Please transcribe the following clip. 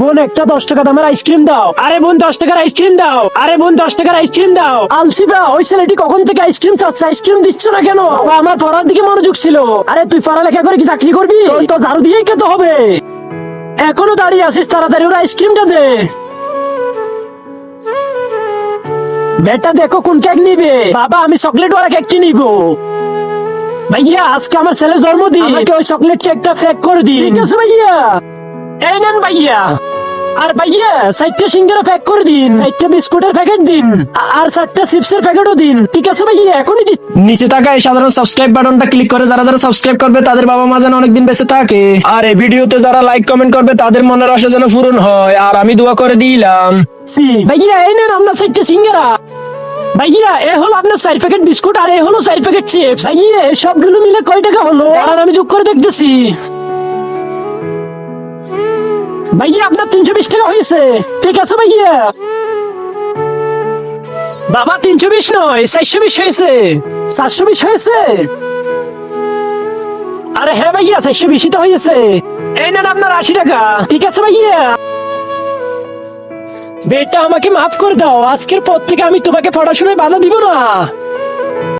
বোন, একটা দশ টাকা দামের আইসক্রিম দাও। আরে বোন, দশ টাকার আইসক্রিম দাও। আরে বোন, দশ টাকার আইসক্রিম দাও। আলসিফা ওই ছেলেটি কখন থেকে আইসক্রিম চাচ্ছে? আইসক্রিম দিচ্ছ না কেন? আমার পড়ার দিকে মনোযোগ ছিল। আরে তুই পড়ালেখা করে কি চাকরি করবি? তোর তো ঝাড়ু দিয়েই খেতে হবে। এখনও দাঁড়িয়ে আছিস, তাড়াতাড়ি ওরা আইসক্রিমটা দে। বেটা, দেখো কোন কেক নিবে। বাবা, আমি চকলেট ওয়ালা কেকটি নিব। ভাইয়া, আজকে আমার ছেলের জন্মদিন। আমাকে ওই চকলেট কেকটা প্যাক করে দিন। ঠিক আছে, ভাইয়া। এই নেন ভাইয়া। আর ভাইয়া চারটা সিঙ্গারা প্যাক করে দিন চারটা বিস্কুটের প্যাকেট দিন আর চারটা চিপসের প্যাকেটও দিন। ঠিক আছে ভাইয়া এখনই দিচ্ছি নিচে থাকা এই সাধারণ সাবস্ক্রাইব বাটনটা ক্লিক করে যারা যারা সাবস্ক্রাইব করবে তাদের বাবা মা যেন অনেকদিন বেঁচে থাকে। আর এই ভিডিওতে যারা লাইক কমেন্ট করবে তাদের মনের আশা যেন পূরণ হয়। আর আমি দোয়া করে দিলাম। ভাইয়া এই নেন আপনার চারটা সিঙ্গারা। ভাইয়া এ হলো আপনার চার প্যাকেট বিস্কুট আর এ হলো চার প্যাকেট চিপস ভাইয়া এই সবগুলো মিলে কয় টাকা হলো? আর আমি যোগ করে দেখতেছি। ভাইয়া, আপনার তিনশো বিশ টাকা হয়েছে। ঠিক আছে ভাইয়া? বাবা, তিনশো বিশ নয়, চারশো বিশ হয়েছে। চারশো বিশ হয়েছে? আরে হ্যাঁ ভাইয়া, চারশো বিশই তো হয়েছে। এই নেন আপনার আশি টাকা। ঠিক আছে ভাইয়া? বেটা, আমাকে মাফ করে দাও। আজকের পর থেকে আমি তোমাকে পড়াশোনায় বাধা দিব না।